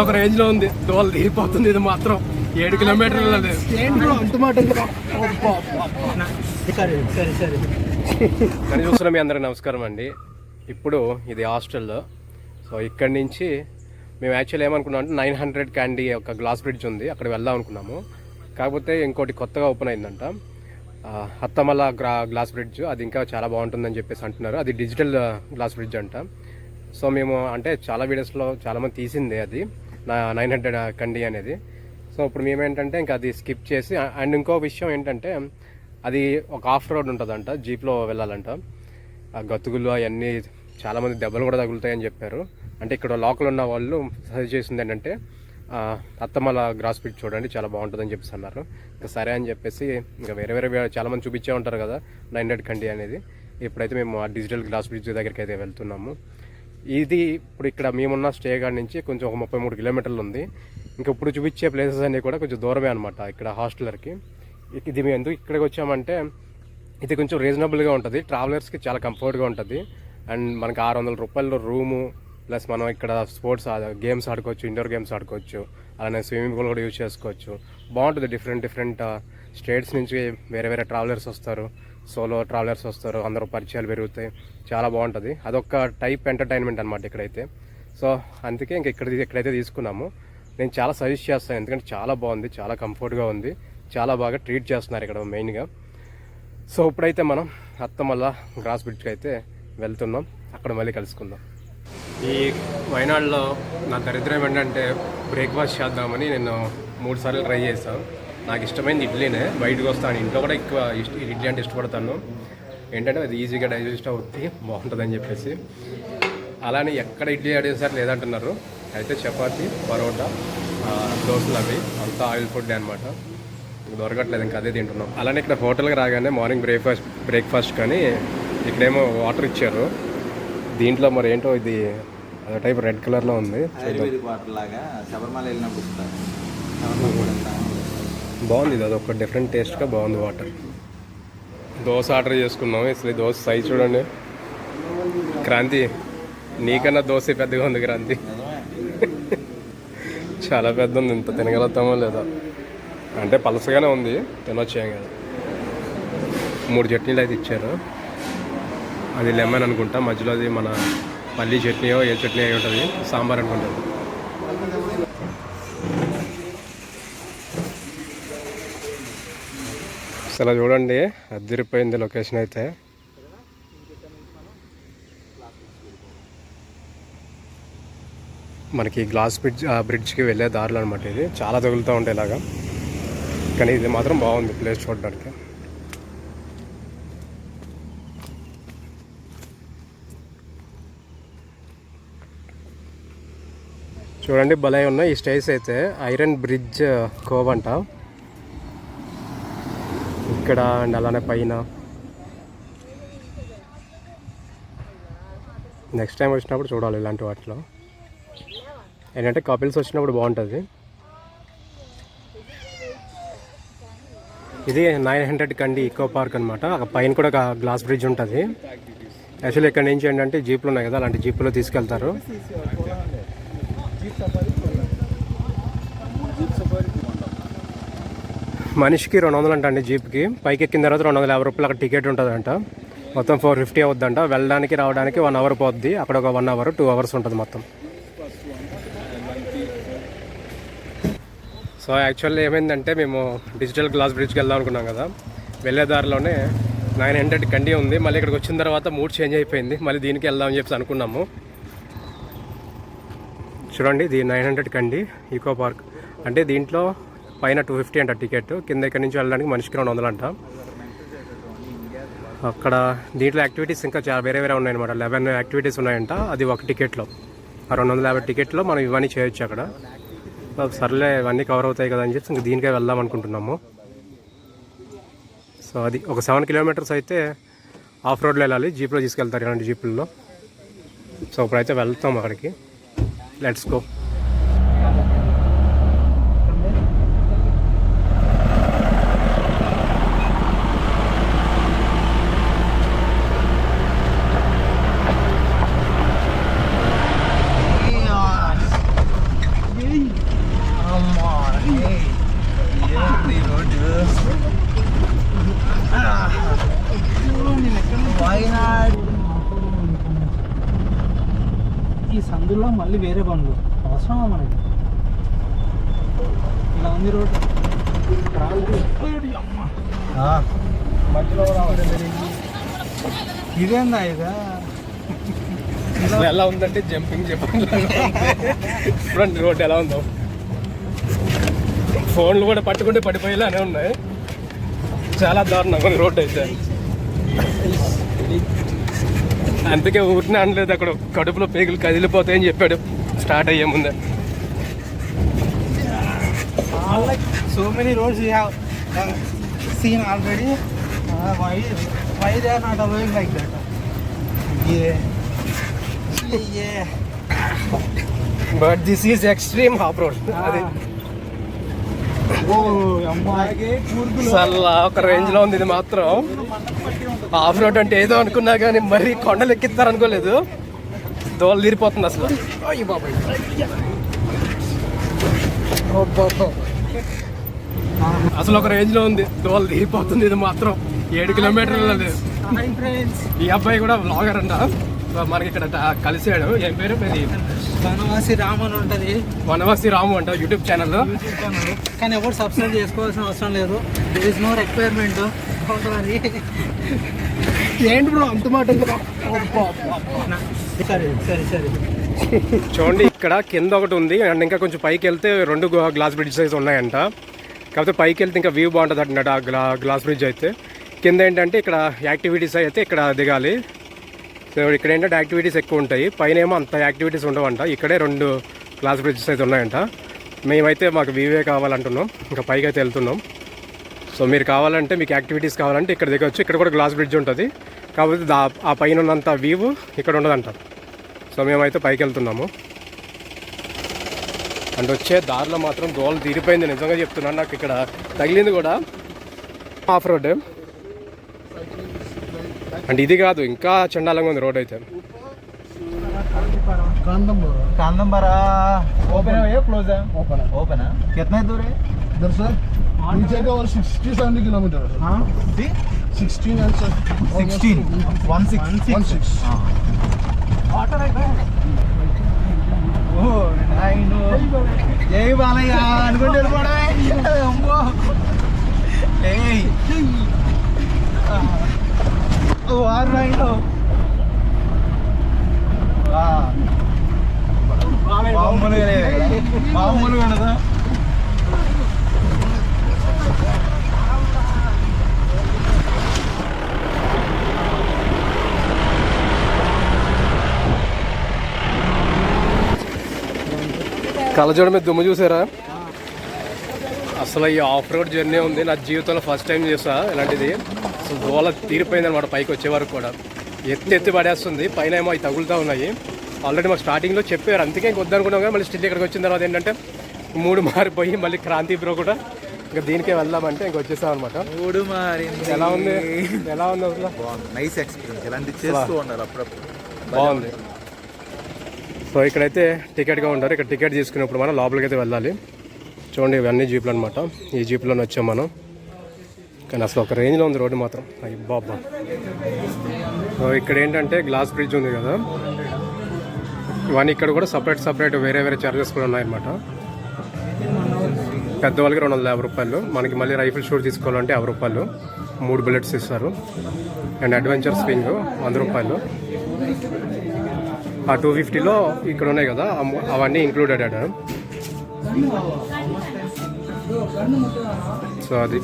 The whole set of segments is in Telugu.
అసలు ఒక రేంజ్లో ఉంది. దోలు తీరిపోతుంది ఇది మాత్రం. ఏడు కిలోమీటర్లు కానీ చూస్తున్న మీ అందరికి నమస్కారం అండి. ఇప్పుడు ఇది హాస్టల్లో. సో ఇక్కడి నుంచి మేము యాక్చువల్ ఏమనుకున్నాం అంటే నైన్ హండ్రెడ్ క్యాండీ ఒక గ్లాస్ బ్రిడ్జ్ ఉంది. అక్కడ వెళ్దాం అనుకున్నాము. కాకపోతే ఇంకోటి కొత్తగా ఓపెన్ అయిందంట. అత్తమల గ్రా గ్లాస్ బ్రిడ్జ్. అది ఇంకా చాలా బాగుంటుందని చెప్పేసి అంటున్నారు. అది డిజిటల్ గ్లాస్ బ్రిడ్జ్ అంట. సో మేము అంటే చాలా వీడియోస్లో చాలామంది తీసింది అది. నా నైన్ హండ్రెడ్ కండి అనేది. సో ఇప్పుడు మేమేంటంటే ఇంకా అది స్కిప్ చేసి అండ్ ఇంకో విషయం ఏంటంటే అది ఒక ఆఫ్ రోడ్ ఉంటుందంట జీప్లో వెళ్ళాలంట. ఆ గతుకులు అవన్నీ చాలామంది దెబ్బలు కూడా తగులుతాయని చెప్పారు. అంటే ఇక్కడ లోకల్ ఉన్న వాళ్ళు సజెస్ట్ చేసింది ఏంటంటే అత్తమల గ్రాస్ పిట్ చూడండి చాలా బాగుంటుందని చెప్పేసి అన్నారు. ఇంకా సరే అని చెప్పేసి ఇంకా వేరే వేరే చాలామంది చూపించే ఉంటారు కదా నైన్ హండ్రెడ్ కండి అనేది. ఇప్పుడైతే మేము ఆ డిజిటల్ గ్లాస్ బ్రిడ్జ్ దగ్గరికి అయితే వెళ్తున్నాము. ఇది ఇప్పుడు ఇక్కడ మేమున్న స్టే గార్డ్ నుంచి కొంచెం ఒక ముప్పై మూడు కిలోమీటర్లు ఉంది. ఇంకా ఇప్పుడు చూపించే ప్లేసెస్ అన్నీ కూడా కొంచెం దూరమే అనమాట ఇక్కడ హాస్టలర్కి. ఇది మేము ఎందుకు ఇక్కడికి వచ్చామంటే ఇది కొంచెం రీజనబుల్గా ఉంటుంది. ట్రావెలర్స్కి చాలా కంఫర్ట్గా ఉంటుంది. అండ్ మనకి ఆరు వందల రూపాయలు రూము ప్లస్ మనం ఇక్కడ స్పోర్ట్స్ గేమ్స్ ఆడుకోవచ్చు ఇండోర్ గేమ్స్ ఆడుకోవచ్చు అలానే స్విమ్మింగ్ పూల్ కూడా యూజ్ చేసుకోవచ్చు. బాగుంటుంది డిఫరెంట్ డిఫరెంట్ స్టేట్స్ నుంచి వేరే వేరే ట్రావెలర్స్ వస్తారు. సోలో ట్రావెలర్స్ వస్తారు అందరూ పరిచయాలు పెరుగుతాయి. చాలా బాగుంటుంది. అదొక టైప్ ఎంటర్టైన్మెంట్ అనమాట ఇక్కడైతే. సో అందుకే ఇంక ఇక్కడ ఇక్కడైతే తీసుకున్నాము. నేను చాలా సజెస్ట్ చేస్తాను ఎందుకంటే చాలా బాగుంది చాలా కంఫర్ట్గా ఉంది. చాలా బాగా ట్రీట్ చేస్తున్నారు ఇక్కడ మెయిన్గా. సో ఇప్పుడైతే మనం అత్తమల్ల గ్రాస్ బ్రిడ్జ్కి అయితే వెళ్తున్నాం. అక్కడ మళ్ళీ కలుసుకుందాం. ఈ వైనాడులో నా దరిద్రం ఏంటంటే బ్రేక్ఫాస్ట్ చేద్దామని నేను మూడు సార్లు ట్రై చేశాను. నాకు ఇష్టమైనది ఇడ్లీనే. బయటకు వస్తాను. ఇంట్లో కూడా ఎక్కువ ఇష్ట ఇడ్లీ అంటే ఇష్టపడతాను. ఏంటంటే అది ఈజీగా డైజెస్ట్ అవుతుంది బాగుంటుందని చెప్పేసి. అలానే ఎక్కడ ఇడ్లీ అడిగేసారి లేదంటున్నారు. అయితే చపాతి పరోటా దోశలు అవి. అంతా ఆయిల్ ఫుడ్ అనమాట దొరకట్లేదు ఇంకా అదే తింటున్నాం. అలానే ఇక్కడ హోటల్కి రాగానే మార్నింగ్ బ్రేక్ఫాస్ట్ బ్రేక్ఫాస్ట్ కానీ ఇక్కడేమో వాటర్ ఇచ్చారు. దీంట్లో మరి ఏంటో ఇది అదే టైప్ రెడ్ కలర్లో ఉంది. ఆయుర్వేదిక్ వాటర్ లాగా శబరిమల వెళ్ళినప్పుడు ఇస్తారు శబరిమల కూడా ఇస్తాను. బాగుంది ఇది అదొక డిఫరెంట్ టేస్ట్గా బాగుంది వాటర్ దోశ ఆర్డర్ చేసుకున్నాం అసలు దోశ సైజ్ చూడండి. క్రాంతి నీకన్నా దోశ పెద్దగా ఉంది క్రాంతి. చాలా పెద్ద ఉంది ఇంత తినగలుగుతామో లేదా. అంటే పలసగానే ఉంది తినొచ్చాం కదా. మూడు చట్నీలు అయితే ఇచ్చారు. అది లెమన్ అనుకుంటా మధ్యలో అది మన పల్లీ చట్నీయో ఏ చట్నీ అయి ఉంటుంది సాంబార్ అనుకుంటుంది. అసలు చూడండి అదిరిపోయింది లొకేషన్ అయితే. మనకి గ్లాస్ బ్రిడ్జ్ ఆ బ్రిడ్జ్కి వెళ్ళే దారులు అనమాట ఇది. చాలా తగులుతూ ఉంటాయి ఇలాగా. కానీ ఇది మాత్రం బాగుంది ప్లేస్ చూడడానికి. చూడండి భలే ఉన్నాయి. ఈ స్టేస్ అయితే. ఐరన్ బ్రిడ్జ్ కోవ్ అంట. ఇక్కడ అండ్ అలానే పైన. నెక్స్ట్ టైం వచ్చినప్పుడు చూడాలి ఇలాంటి వాటిలో. ఏంటంటే కపిల్స్ వచ్చినప్పుడు బాగుంటుంది. ఇది nine hundred Kandi eco park అనమాట పైన కూడా ఒక గ్లాస్ బ్రిడ్జ్ ఉంటుంది. యాక్చువల్లీ ఇక్కడ నుంచి ఏంటంటే జీప్లు ఉన్నాయి కదా అలాంటి జీపులో తీసుకెళ్తారు. మనిషికి రెండు వందలు అంట అండి జీప్కి. పైకి ఎక్కిన తర్వాత రెండు వందల యాభై రూపాయలు అక్కడ టికెట్ ఉంటుందంట. మొత్తం ఫోర్ ఫిఫ్టీ అవుద్దంట. వెళ్ళడానికి రావడానికి వన్ అవర్ పోద్ది. అక్కడ ఒక వన్ అవర్ టూ అవర్స్ ఉంటుంది మొత్తం. సో యాక్చువల్లీ ఏమైందంటే మేము డిజిటల్ గ్లాస్ బ్రిడ్జ్కి వెళ్దాం అనుకున్నాం కదా. వెళ్ళే దారిలోనే నైన్ హండ్రెడ్ కండి ఉంది. మళ్ళీ ఇక్కడికి వచ్చిన తర్వాత మూడ్ చేంజ్ అయిపోయింది. మళ్ళీ దీనికి వెళ్దామని చెప్పి అనుకున్నాము. చూడండి ఇది nine hundred Kandi eco park. అంటే దీంట్లో పైన టూ ఫిఫ్టీ అంట టికెట్ కింద ఇక్కడ నుంచి వెళ్ళడానికి మనిషికి రెండు వందలు అంట అక్కడ దీంట్లో యాక్టివిటీస్ ఇంకా చాలా వేరే వేరే ఉన్నాయన్నమాట. లెవెన్ యాక్టివిటీస్ ఉన్నాయంట. అది ఒక టికెట్లో ఆ రెండు వందల యాభై టికెట్లో మనం ఇవన్నీ చేయొచ్చు అక్కడ. సర్లే ఇవన్నీ కవర్ అవుతాయి కదా అని చెప్పి ఇంక దీనికే వెళ్దాం అనుకుంటున్నాము. సో అది ఒక సెవెన్ కిలోమీటర్స్ అయితే ఆఫ్ రోడ్లో వెళ్ళాలి. జీప్లో తీసుకెళ్తారు ఇలాంటి జీపుల్లో సో ఇప్పుడైతే వెళ్తాం అక్కడికి. లెట్స్ గో ఈ సందులో మళ్ళీ వేరే బండ్లు అవసరమా మనకి? ఇలా ఉంది రోడ్ ఇదేందా ఇదా ఎలా ఉందంటే జంపింగ్ చెప్పండి. చూడండి రోడ్ ఎలా ఉందో. ఫోన్లు కూడా పట్టుకుంటే పడిపోయేలానే ఉన్నాయి. చాలా దారుణంగా ఉంది రోడ్ అయితే. అందుకే ఊరినే అనలేదు అక్కడ కడుపులో పేగులు కదిలిపోతాయని చెప్పాడు. స్టార్ట్ అయ్యే ముందే. So many roads you have seen already why why they are not allowing like that but this is extreme off road అది అసలు ఒక రేంజ్లో ఉంది ఇది మాత్రం. ఆఫ్ రోడ్ అంటే ఏదో అనుకున్నా కానీ మరీ కొండలు ఎక్కిస్తారు అనుకోలేదు దోలు తీరిపోతుంది అసలు. అయ్య బాబాయ్. అసలు ఒక రేంజ్లో ఉంది. దోలు తీరిపోతుంది ఇది మాత్రం. ఏడు కిలోమీటర్లు ఈ అబ్బాయి కూడా బ్లాగర్ అంట. మనకి ఇక్కడ కలిసాడు. ఏం పేరు? మీది వనవాసి రామన్ ఉంటుంది. వనవాసి రాము అంట యూట్యూబ్ ఛానల్. కానీ ఎవరు సబ్స్క్రైబ్ చేసుకోవాల్సిన అవసరం లేదు. దిర్ ఇస్ నో రిక్వైర్మెంట్ ఏంటి బ్రో అంత మాట సరే సరే సరే. చూడండి ఇక్కడ కింద ఒకటి ఉంది. అండ్ ఇంకా కొంచెం పైకి వెళ్తే రెండు గ్లాస్ బ్రిడ్జెస్ ఉన్నాయంట. కాకపోతే పైకి వెళ్తే ఇంకా వ్యూ బాగుంటుంది అంటున్నాడు ఆ గ్లా గ్లాస్ బ్రిడ్జ్ అయితే. కింద ఏంటంటే ఇక్కడ యాక్టివిటీస్ అయితే ఇక్కడ దిగాలి. సో ఇక్కడ ఏంటంటే యాక్టివిటీస్ ఎక్కువ ఉంటాయి. పైన ఏమో అంత యాక్టివిటీస్ ఉండవంట. ఇక్కడే రెండు గ్లాస్ బ్రిడ్జెస్ అయితే ఉన్నాయంట. మేమైతే మాకు వ్యూవే కావాలంటున్నాం. ఇంకా పైకి అయితే వెళ్తున్నాం. సో మీరు కావాలంటే మీకు యాక్టివిటీస్ కావాలంటే ఇక్కడ దిగొచ్చు ఇక్కడ కూడా గ్లాస్ బ్రిడ్జ్ ఉంటుంది. కాకపోతే దా- ఆ పైన ఉన్నంత వ్యూ ఇక్కడ ఉండదంట. సో మేమైతే పైకి వెళ్తున్నాము. అండ్ వచ్చే దారిలో మాత్రం దోలు తీరిపోయింది. నిజంగా చెప్తున్నాను. నాకు ఇక్కడ తగిలింది కూడా. ఆఫ్ రోడ్ అంటే ఇది కాదు ఇంకా చండాలంగా ఉంది రోడ్ అయితే कांदम भरा ओपन है या क्लोज है ओपन है ओपन है कितना दूर है इधर से नीचे का और सिक्सटी सेवेंटी किलोमीटर हाँ sixteen and sixteen one six one six O nine జై బాలయ్య అనుకుంటే వెళ్ళిపోవడమే అమ్మో ఏయ్ ఉండదా కళ్ళజోడ మీద దుమ్ము చూసారా? అసలు ఈ ఆఫ్ రోడ్ జర్నీ ఉంది. నా జీవితంలో ఫస్ట్ టైం చేసా ఇలాంటిది. అసలు దోల తీరిపోయింది అనమాట పైకి వచ్చే వరకు కూడా. ఎత్తి ఎత్తి పడేస్తుంది. పైన ఏమో అవి తగులుతూ ఉన్నాయి. ఆల్రెడీ మాకు స్టార్టింగ్లో చెప్పారు. అందుకే ఇంక వద్దనుకున్నాం కానీ మళ్ళీ స్టిల్ ఇక్కడికి వచ్చిన తర్వాత ఏంటంటే మూడు మారిపోయి మళ్ళీ క్రాంతి బ్రో కూడా ఇంకా దీనికే వెళ్దామంటే ఇంక వచ్చేసాం అనమాట మూడు మారింది. ఎలా ఉంది? ఎలా ఉంది అసలు? బాగుంది. నైస్ ఎక్స్పీరియన్స్ ఇలాంటి చేస్తూ ఉండాలి అప్పుడప్పుడు. బాగుంది. సో ఇక్కడైతే టికెట్గా ఉంటారు ఇక్కడ టికెట్ తీసుకున్నప్పుడు మనం లోపలికి అయితే వెళ్ళాలి. చూడండి ఇవన్నీ జీపులు అనమాట ఈ జీపులోనే వచ్చాం మనం. కానీ అసలు ఒక రేంజ్లో ఉంది రోడ్డు మాత్రం. అయ్యి బాబా. సో ఇక్కడ ఏంటంటే గ్లాస్ బ్రిడ్జ్ ఉంది కదా. ఇవన్నీ ఇక్కడ కూడా సపరేట్ సపరేట్ వేరే వేరే చార్జెస్ కూడా ఉన్నాయన్నమాట. పెద్దవాళ్ళకి రెండు వందల యాభై రూపాయలు. మనకి మళ్ళీ రైఫిల్ షూట్ తీసుకోవాలంటే యాభై రూపాయలు. మూడు బుల్లెట్స్ ఇస్తారు. అండ్ అడ్వెంచర్ స్వింగ్ వంద రూపాయలు. ఆ టూ ఫిఫ్టీలో ఇక్కడ ఉన్నాయి కదా. అవన్నీ ఇంక్లూడెడ్ అడ సో అది.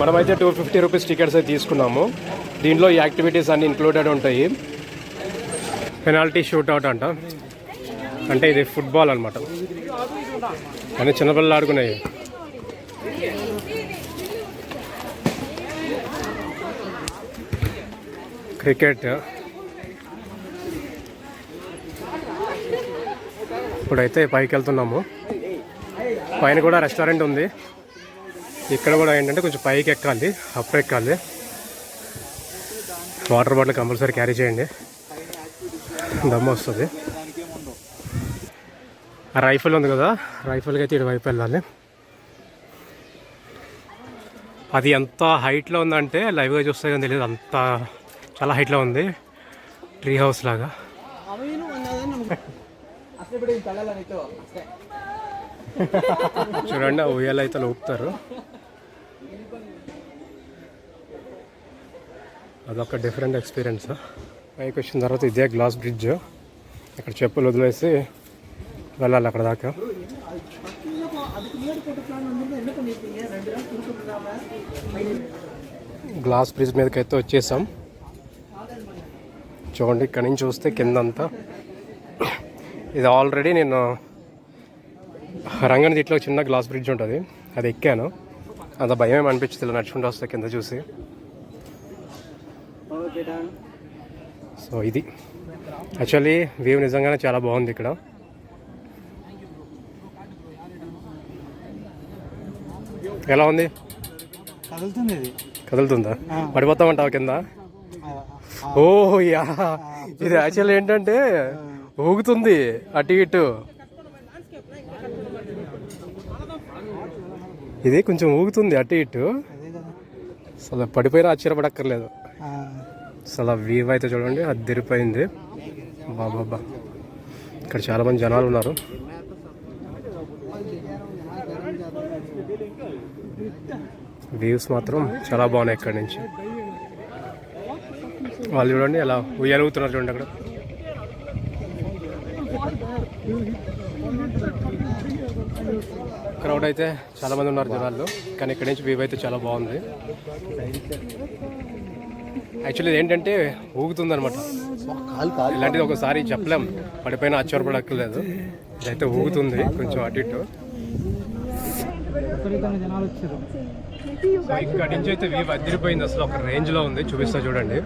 మనమైతే టూ ఫిఫ్టీ రూపీస్ టికెట్స్ అయితే తీసుకున్నాము. దీంట్లో ఈ యాక్టివిటీస్ అన్ని ఇంక్లూడెడ్ ఉంటాయి. పెనాల్టీ షూట్ అవుట్ అంట. అంటే ఇది ఫుట్బాల్ అనమాట అన్ని చిన్నపిల్లలు ఆడుకున్నాయి క్రికెట్ ఇప్పుడైతే పైకి వెళ్తున్నాము పైన కూడా రెస్టారెంట్ ఉంది. ఇక్కడ కూడా ఏంటంటే కొంచెం పైకి ఎక్కాలి అప్ ఎక్కాలి. వాటర్ బాటిల్ కంపల్సరీ క్యారీ చేయండి. దమ్ము వస్తుంది. రైఫిల్ ఉంది కదా రైఫిల్కి అయితే ఇటువైపు వెళ్ళాలి. అది ఎంత హైట్లో ఉందంటే లైవ్గా చూస్తే కానీ తెలియదు అంత చాలా హైట్లో ఉంది. ట్రీ హౌస్ లాగా. చూడండి ఆ ఉయ్యాలు అయితే ఊపుతారు అదొక డిఫరెంట్ ఎక్స్పీరియన్స్ పైకి వచ్చిన తర్వాత ఇదే గ్లాస్ బ్రిడ్జ్ ఇక్కడ చెప్పులు వదిలేసి వెళ్ళాలి అక్కడ దాకా. గ్లాస్ బ్రిడ్జ్ మీదకి అయితే వచ్చేసాం. చూడండి ఇక్కడ నుంచి చూస్తే కింద అంతా ఇది ఆల్రెడీ నేను రంగని దీంట్లో చిన్న గ్లాస్ బ్రిడ్జ్ ఉంటుంది. అది ఎక్కాను. అంత భయం ఏమి అనిపించదు నడుచుకుంటూ వస్తే కింద చూసి. సో ఇది. యాక్చువల్లీ వ్యూ నిజంగానే చాలా బాగుంది ఇక్కడ. ఎలా ఉంది? కదులుతుంది ఇది. కదులుతుందా? పడిపోతామంటావా కింద? ఓ యా. ఇది యాక్చువల్ ఏంటంటే ఊగుతుంది అటు ఇటు. ఇది కొంచెం ఊగుతుంది అటు ఇటు. అసలు పడిపోయినా ఆశ్చర్యపడక్కర్లేదు. అసలు వ్యూ అయితే చూడండి అది బాబాబా ఇక్కడ చాలామంది జనాలు ఉన్నారు. వ్యూస్ మాత్రం చాలా బాగున్నాయి ఇక్కడ నుంచి. వాళ్ళు చూడండి ఎలా ఉయ్యలుగుతున్నారు చూడండి అక్కడ. క్రౌడ్ అయితే చాలామంది ఉన్నారు జనాల్లో కానీ ఇక్కడ నుంచి వ్యూ అయితే చాలా బాగుంది. యాక్చువల్లీ ఏంటంటే ఊగుతుంది అనమాట ఇలాంటిది ఒకసారి చెప్పలేం. పడిపోయిన ఆశ్చర్యపడక్కర్లేదు. ఇదైతే ఊగుతుంది కొంచెం అటు ఇటు. ఇక్కడ నుంచి అయితే వ్యూ అదిరిపోయింది. అసలు ఒక రేంజ్లో ఉంది. చూపిస్తా చూడండి.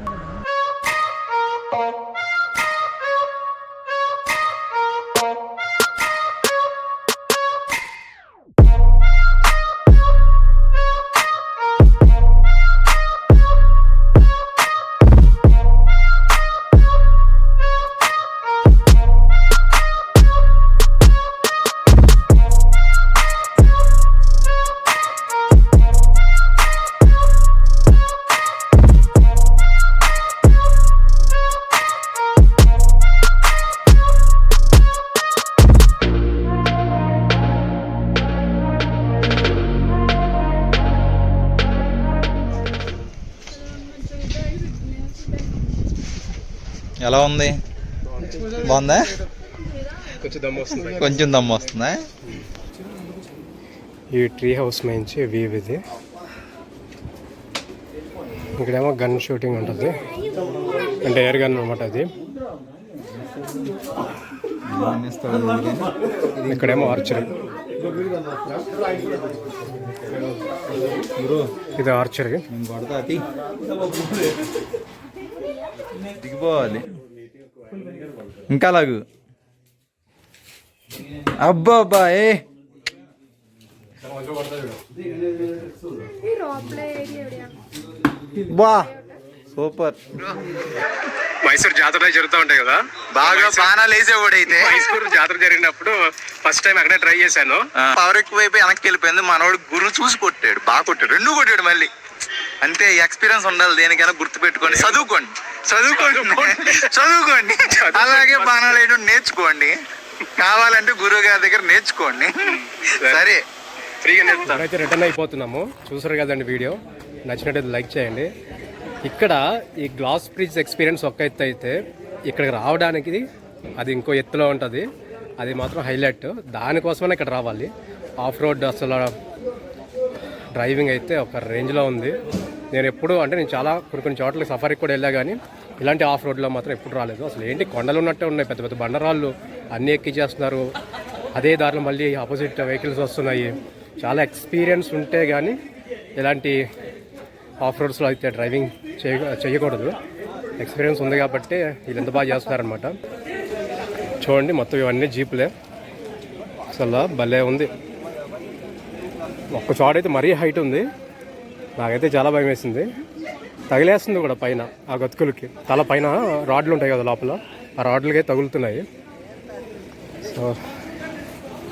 ఎలా ఉంది. బాగుందా? కొంచెం దమ్ము వస్తుంది. కొంచెం దమ్ము వస్తుందా? ఈ ట్రీ హౌస్ నుంచి వ్యూ ఇది. ఇక్కడేమో గన్ షూటింగ్ ఉంటుంది. అంటే ఎయిర్ గన్ అనమాట అది. ఇక్కడేమో ఆర్చరీ. ఇది ఆర్చరీ. దిగిపోవాలి. ఇంకా లాగు. అబ్బా అబ్బా ఏ. బా. సూపర్. మైసూర్ జాతర జరుగుతూ ఉంటాయి కదా? బాగా బాణాలు వేసేవాడైతే మైసూర్ జాతర జరిగినప్పుడు ఫస్ట్ టైం అక్కడే ట్రై చేశాను. పవర్ ఎక్కువైపోయి వెనక్కి వెళ్ళిపోయింది. మనోడు గురువు చూసి కొట్టాడు. బాగా కొట్టాడు. రెండు కొట్టాడు మళ్ళీ. అంతే ఎక్స్పీరియన్స్ ఉండాలి దేనికైనా గుర్తు పెట్టుకోండి చదువుకోండి. చదువుకోండి. చదువుకోండి. అలాగే బాణాలు వేయడం నేర్చుకోండి. కావాలంటే గురువు గారి దగ్గర నేర్చుకోండి. సరే. ఫ్రీగా అయితే రిటర్న్ అయిపోతున్నాము. చూసారు కదండి వీడియో. నచ్చినట్టయితే లైక్ చేయండి. ఇక్కడ ఈ గ్లాస్ బ్రిడ్జ్ ఎక్స్పీరియన్స్ ఒక్క ఎత్తు అయితే ఇక్కడికి రావడానికి అది ఇంకో ఎత్తులో ఉంటుంది. అది మాత్రం హైలైట్. దానికోసమే ఇక్కడ రావాలి. ఆఫ్ రోడ్ అసలు డ్రైవింగ్ అయితే ఒక రేంజ్లో ఉంది. నేను ఎప్పుడు అంటే నేను చాలా కొన్ని కొన్ని చోట్ల సఫారీకి కూడా వెళ్ళా కానీ ఇలాంటి ఆఫ్ రోడ్లో మాత్రం ఎప్పుడు రాలేదు. అసలు ఏంటి కొండలు ఉన్నట్టే ఉన్నాయి. పెద్ద పెద్ద బండరాళ్ళు అన్నీ ఎక్కించేస్తున్నారు అదే దారిలో మళ్ళీ ఆపోజిట్ వెహికల్స్ వస్తున్నాయి. చాలా ఎక్స్పీరియన్స్ ఉంటే కానీ ఇలాంటి ఆఫ్ రోడ్స్లో అయితే డ్రైవింగ్ చేయ చేయకూడదు. ఎక్స్పీరియన్స్ ఉంది కాబట్టి వీళ్ళు ఎంత బాగా చేస్తున్నారనమాట చూడండి మొత్తం ఇవన్నీ జీపులే. అసలు భలే ఉంది. ఒక్క చోట అయితే మరీ హైట్ ఉంది. నాకైతే చాలా భయం వేసింది. తగిలేస్తుంది కూడా పైన ఆ గతుకులకి. తల పైన రాడ్లు ఉంటాయి కదా లోపల ఆ రాడ్లకే తగులుతున్నాయి. సో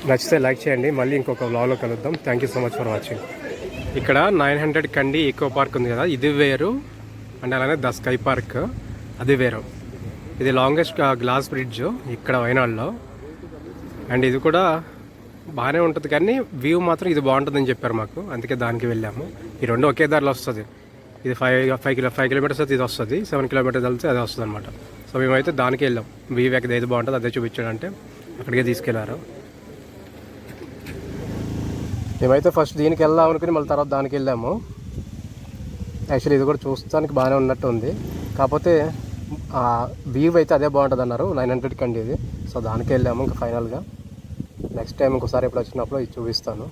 నచ్చితే లైక్ చేయండి. మళ్ళీ ఇంకొక వ్లాగ్లో కలుద్దాం. Thank you so much for watching ఇక్కడ nine hundred Kandi eco park ఉంది కదా. ఇది వేరు. అండ్ అలానే ద స్కై పార్క్. అది వేరు. ఇది లాంగెస్ట్ గ్లాస్ బ్రిడ్జ్ ఇక్కడ వైనాడులో. అండ్ ఇది కూడా బాగానే ఉంటుంది కానీ వ్యూ మాత్రం ఇది బాగుంటుందని చెప్పారు మాకు. అందుకే దానికి వెళ్ళాము. ఈ రెండు ఒకే దారిలో వస్తుంది. ఇది five five kilo five kilometres అయితే ఇది వస్తుంది. సెవెన్ కిలోమీటర్స్ వెళ్తే అది వస్తుంది అనమాట సో మేమైతే దానికి వెళ్ళాం. వ్యూ ఎక్కడ ఏది బాగుంటుంది అదే చూపించాడంటే అక్కడికే తీసుకెళ్ళారు. మేమైతే ఫస్ట్ దీనికి వెళ్దాం అనుకుని మళ్ళీ తర్వాత దానికి వెళ్ళాము. యాక్చువల్లీ ఇది కూడా చూస్తానికి బాగానే ఉన్నట్టు ఉంది. కాకపోతే వ్యూ అయితే అదే బాగుంటుంది అన్నారు నైన్ హండ్రెడ్కి అండి ఇది. సో దానికి వెళ్ళాము ఇంకా ఫైనల్గా నెక్స్ట్ టైం ఇంకోసారి ఎప్పుడు వచ్చినప్పుడు ఇది చూపిస్తాను.